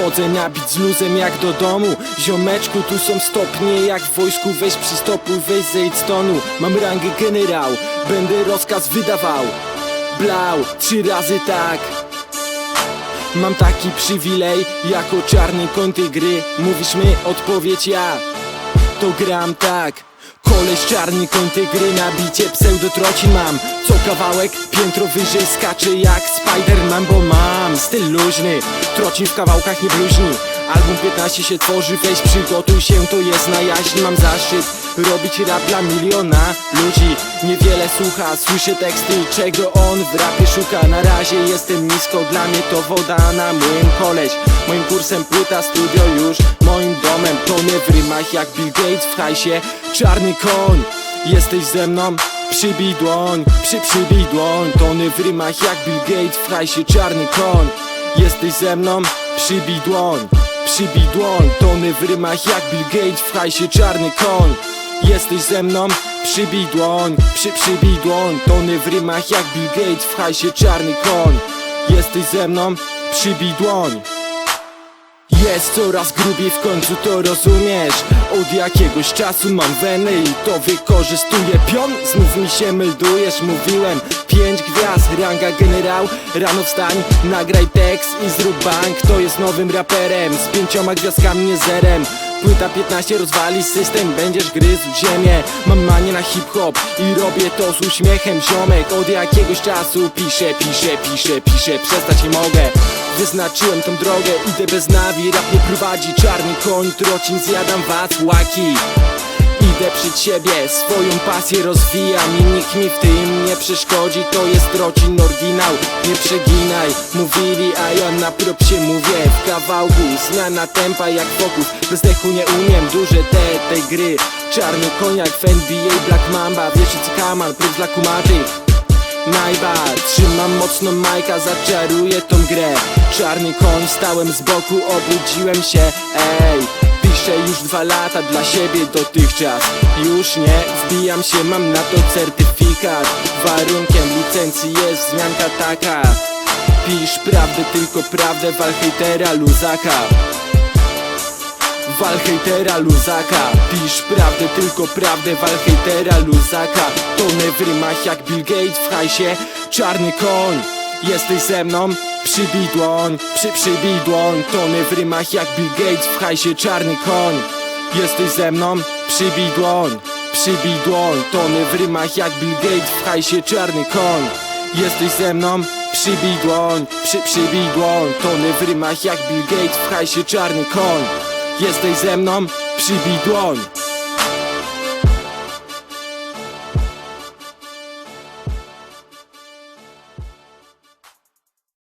Wchodzę na bit z luzem jak do domu. Ziomeczku, tu są stopnie jak w wojsku. Weź przystopuj, weź zejdź z tonu. Mam rangę generał, będę rozkaz wydawał. Blau, trzy razy tak. Mam taki przywilej, jako czarny koń tej gry. Mówisz my, odpowiedź ja. To gram tak Koleś czarny koń tej gry na bicie pseudotrocin mam. Co kawałek piętro wyżej skacze jak Spiderman Bo mam styl luźny, trocin w kawałkach nie bluźni. Album 15 się tworzy, weź przygotuj się, to jest na jaźń Mam zaszczyt robić rap dla miliona ludzi. Niewiele słucha, słyszę teksty, czego on w rapie szuka. Na razie jestem nisko, dla mnie to woda na młyn. Koleś Moim kursem płyta, studio już moim domem. Tonę w rymach jak Bill Gates w hajsie. Czarny koń, jesteś ze mną? Przybij dłoń, przy przybij dłoń. Tony w rymach jak Bill Gates w hajsie. Czarny koń, jesteś ze mną? Przybij dłoń, przybij dłoń. Tony w rymach jak Bill Gates w hajsie. Czarny koń Jesteś ze mną? Przybij dłoń, przy przybij dłoń. Tony w rymach jak Bill Gates w hajsie. Czarny koń Jesteś ze mną? Przybij dłoń jest coraz grubiej, w końcu to rozumiesz. Od jakiegoś czasu mam weny i to wykorzystuję. Pion, znów mi się meldujesz, mówiłem Pięć gwiazd, ranga generał. Rano wstań, nagraj tekst i zrób bank. To jest nowym raperem, z pięcioma gwiazdkami, nie zerem Płyta 15 rozwali system, będziesz gryzł ziemię. Mam manię na hip-hop i robię to z uśmiechem Ziomek, od jakiegoś czasu piszę, piszę, piszę, piszę Przestać nie mogę. Wyznaczyłem tą drogę, idę bez nawi Rap nie prowadzi, czarny koń, trocin Zjadam łaki Idę przed siebie, swoją pasję rozwijam I nikt mi w tym nie przeszkodzi To jest trocin oryginał, nie przeginaj Mówili, a ja na propsie mówię. W kawałku, zmiana tempa jak fokus. Bez dechu nie umiem, duże te, tej gry. Czarny koniak w NBA, Black Mamba Wiesz co kaman, próg dla kumatych Najba, trzymam mocno Majka, zaczaruję tą grę. Czarny koń, stałem z boku, obudziłem się, ej Piszę już dwa lata dla siebie dotychczas. Już nie wbijam się, mam na to certyfikat. Warunkiem licencji jest wzmianka taka. Pisz prawdę, tylko prawdę, wal hejtera, luzaka. Wal hejtera, luzaka. Pisz prawdę, tylko prawdę Wal hejtera, luzaka. Tonę w rymach jak Bill Gates w hajsie Czarny koń. Jesteś ze mną? Przybij dłoń, przy przybij dłoń Tonę w rymach jak Bill Gates w hajsie Czarny koń Jesteś ze mną? Przybij dłoń, przybij dłoń Tonę w rymach jak Bill Gates w hajsie Czarny koń Jesteś ze mną? Przybij dłoń, przy przybij dłoń Tony w rymach jak Bill Gates w hajsie Czarny koń Jesteś ze mną? Przybij dłoń